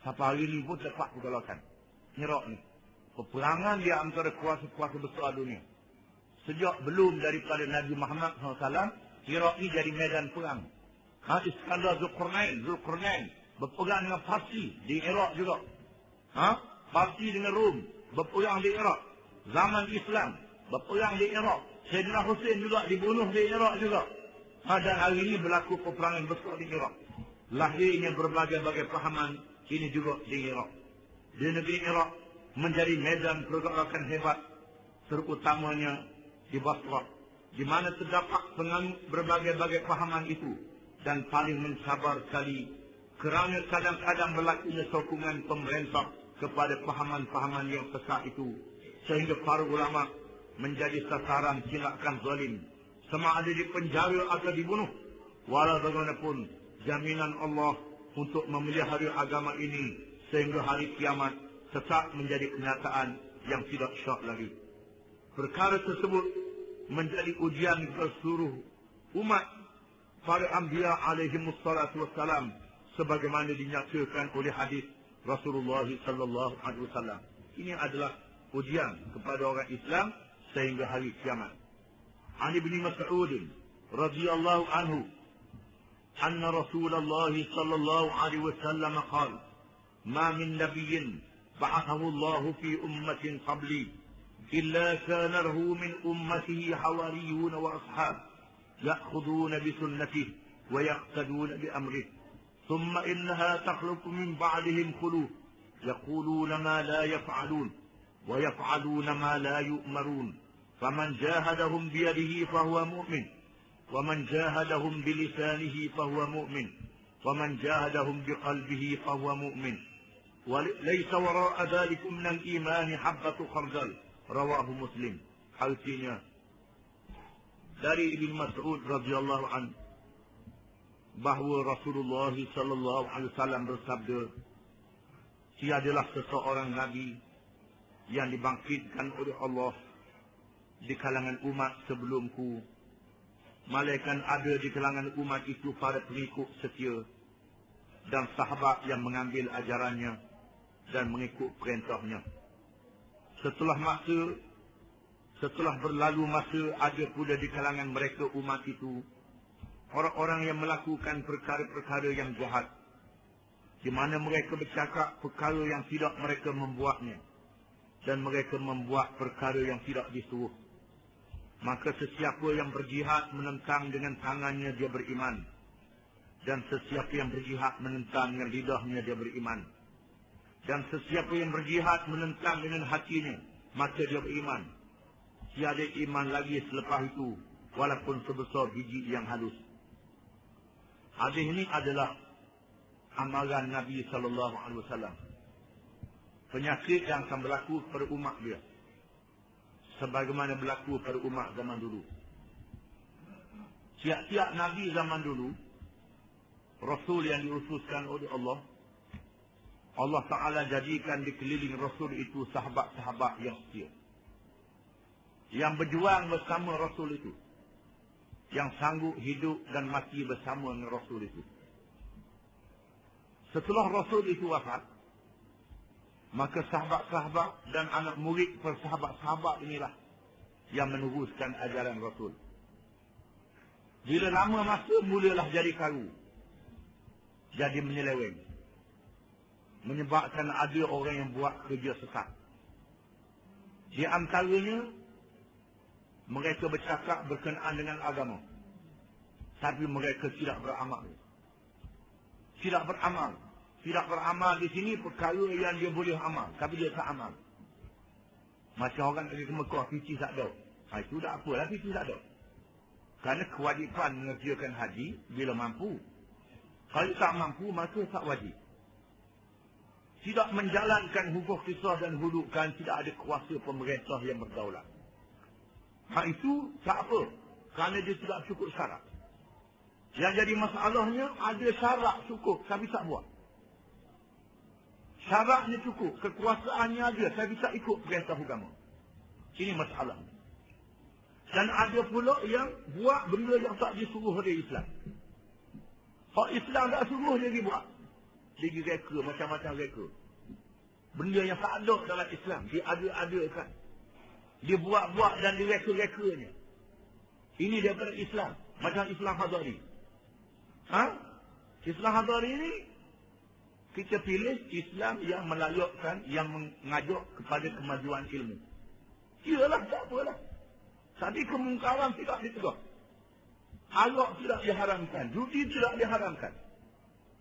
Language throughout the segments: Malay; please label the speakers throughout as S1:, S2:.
S1: Sampai hari ini pun tetap pergolakan. Iraq ni. Peperangan dia antara kuasa-kuasa besar dunia. Sejak belum daripada Nabi Muhammad SAW, Iraq ni jadi medan perang. Ha, Iskandar Zulkarnain, Zulkarnain berperang dengan Parsi di Iraq juga. Ha? Parsi dengan Rom berperang di Iraq. Zaman Islam berperang di Iraq. Sayyidina Hussein juga dibunuh di Iraq juga. Ha, dan hari ini berlaku peperangan besar di Iraq. Lahirnya berbagai-bagai pahaman ini juga di Iraq. Di negeri Iraq menjadi medan pergerakan hebat terutamanya di Basra di mana terdapat berbagai-bagai pahaman itu dan paling mencabar sekali kerana kadang-kadang berlakunya sokongan pemerintah kepada pahaman-pahaman yang sesat itu sehingga para ulama menjadi sasaran tindakan zalim sama ada di penjara atau dibunuh walau bagaimanapun jaminan Allah untuk memelihara agama ini sehingga hari kiamat tetap menjadi kenyataan yang tidak syak lagi. Perkara tersebut menjadi ujian seluruh umat para anbiya alaihi wassalatu wassalam sebagaimana dinyatakan oleh hadis Rasulullah sallallahu alaihi wasallam. Ini adalah ujian kepada orang Islam sehingga hari kiamat. Ali bin Mas'ud radhiyallahu anhu أن رسول الله صلى الله عليه وسلم قال ما من نبي بعثه الله في أمة قبلي إلا كان له من أمته حواريون وأصحاب يأخذون بسنته ويقتدون بأمره ثم إنها تخلق من بعدهم خلوف يقولون ما لا يفعلون ويفعلون ما لا يؤمرون فمن جاهدهم بيده فهو مؤمن. ومن جاهدهم بلسانه فهو مؤمن ومن جاهدهم بقلبه فهو مؤمن وليس وراء ذلك من الإيمان حبة خردل رواه مسلم حالتنا dari Ibn Mas'ud radhiyallahu an bahawa Rasulullah sallallahu alaihi wasallam bersabda tiadalah seseorang nabi yang dibangkitkan oleh Allah di kalangan umat sebelumku malaikat ada di kalangan umat itu para pengikut setia dan sahabat yang mengambil ajarannya dan mengikut perintahnya. Setelah masa, setelah berlalu masa ada pula di kalangan mereka umat itu orang-orang yang melakukan perkara-perkara yang jahat di mana mereka bercakap perkara yang tidak mereka membuatnya dan mereka membuat perkara yang tidak disuruh maka sesiapa yang berjihad menentang dengan tangannya dia beriman. Dan sesiapa yang berjihad menentang dengan lidahnya dia beriman. Dan sesiapa yang berjihad menentang dengan hatinya maka dia beriman. Tiada iman lagi selepas itu walaupun sebesar biji yang halus. Hadis ini adalah amalan Nabi sallallahu alaihi wasallam. Penyakit yang akan berlaku pada umat dia sebagaimana berlaku pada umat zaman dulu. Tiap-tiap Nabi zaman dulu, Rasul yang diususkan oleh Allah, Allah Ta'ala jadikan di keliling Rasul itu sahabat-sahabat yang setia. Yang berjuang bersama Rasul itu. Yang sanggup hidup dan mati bersama dengan Rasul itu. Setelah Rasul itu wafat, maka sahabat-sahabat dan anak murid persahabat-sahabat inilah yang meneruskan ajaran Rasul. Bila lama masa mulalah jadi karu. Jadi menyeleweng. Menyebabkan ada orang yang buat kerja sesat. Di antaranya mereka bercakap berkenaan dengan agama. Tapi mereka tidak beramal. Tidak beramal tidak beramal di sini perkara yang dia boleh amal. Tapi dia tak amal. Macam orang pergi ke Mekah, pici tak ada. Ha, itu tak apalah, pici tak ada. Kerana kewajipan mengerjakan haji bila mampu. Kalau tak mampu, maka tak wajib. Tidak menjalankan hukum kisah dan hudukan, tidak ada kuasa pemerintah yang berdaulat. Ha, itu tak apa. Kerana dia tidak cukup syarat. Yang jadi masalahnya, ada syarat cukup, tapi tak buat. Syaratnya cukup. Kekuasaannya ada. Saya bisa ikut perintah agama. Ini masalah. Dan ada pula yang buat benda yang tak disuruh oleh Islam. Kalau Islam tak suruh dia pergi buat. Dia pergi reka macam-macam reka. Benda yang tak ada dalam Islam. Dia ada-adakan. Dia buat-buat dan direka-rekanya. Ini daripada Islam. Macam Islam Hadari. Ha? Islam Hadari ini kita pilih Islam yang melayakkan, yang mengajak kepada kemajuan ilmu. Iyalah, tak apalah. Tapi kemungkaran tidak ditegak. Arak tidak diharamkan. Judi tidak diharamkan.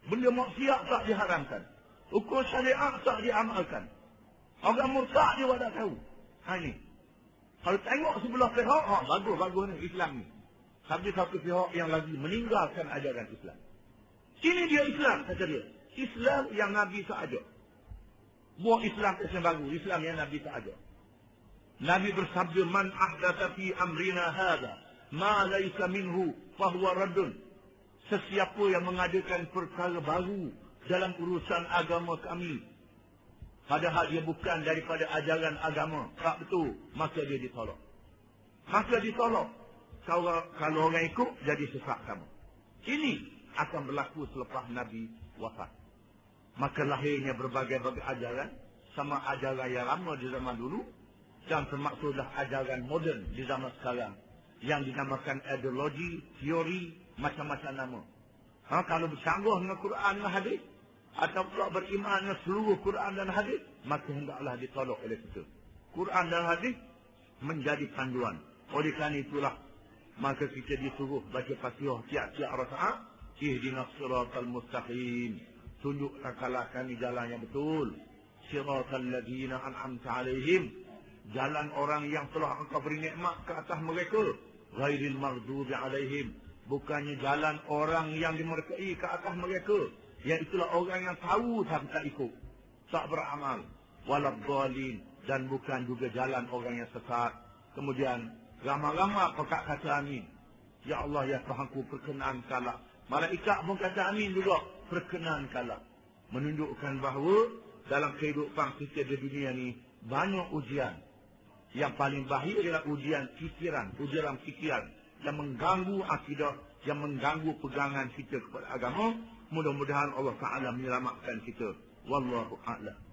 S1: Benda maksiat tak diharamkan. Ukur syariat tak diamalkan. Orang murtad dia tak tahu. Ha ini. Kalau tengok sebelah pihak, ha, bagus, bagus ni Islam ni. Tapi satu pihak yang lagi meninggalkan ajaran Islam. Ini dia Islam, kata dia. Islam yang Nabi tak ajak. Buah Islam Islam baru. Islam yang Nabi tak ajak. Nabi bersabda, Man ahdatha fi amrina hadha, ma laisa minhu, fahuwa radun. Sesiapa yang mengadakan perkara baru dalam urusan agama kami. Padahal dia bukan daripada ajaran agama. Tak betul. Maka dia ditolak. Maka ditolak. Kalau, kalau orang ikut, jadi sesat kamu. Ini akan berlaku selepas Nabi wafat. Maka lahirnya berbagai-bagai ajaran. Sama ajaran yang lama di zaman dulu. Dan termaksudlah ajaran moden di zaman sekarang. Yang dinamakan ideologi, teori, macam-macam nama. Ha, kalau bersanggup dengan Quran dan hadis. Atau pula beriman dengan seluruh Quran dan hadis. Maka hendaklah ditolak oleh kita. Quran dan hadis menjadi panduan. Oleh kerana itulah. Maka kita disuruh baca fatihah tiap-tiap rakaat. Ihdinas siratal mustaqim tunjukkanlah kami jalan yang betul. Siratal ladina an'amta alaihim. Jalan orang yang telah engkau beri nikmat ke atas mereka. Ghairil maghdubi alaihim. Bukannya jalan orang yang dimurkai ke atas mereka. Yang itulah orang yang tahu tapi tak ikut. Tak beramal. Walabdalin. Dan bukan juga jalan orang yang sesat. Kemudian, lama-lama pekat kata amin. Ya Allah, ya Tuhanku perkenankanlah. Malaikat pun kata amin juga perkenankanlah. Menunjukkan bahawa dalam kehidupan kita di dunia ni banyak ujian. Yang paling bahaya adalah ujian fikiran, ujian fikiran yang mengganggu akidah, yang mengganggu pegangan kita kepada agama. Mudah-mudahan Allah Taala menyelamatkan kita. Wallahu a'lam.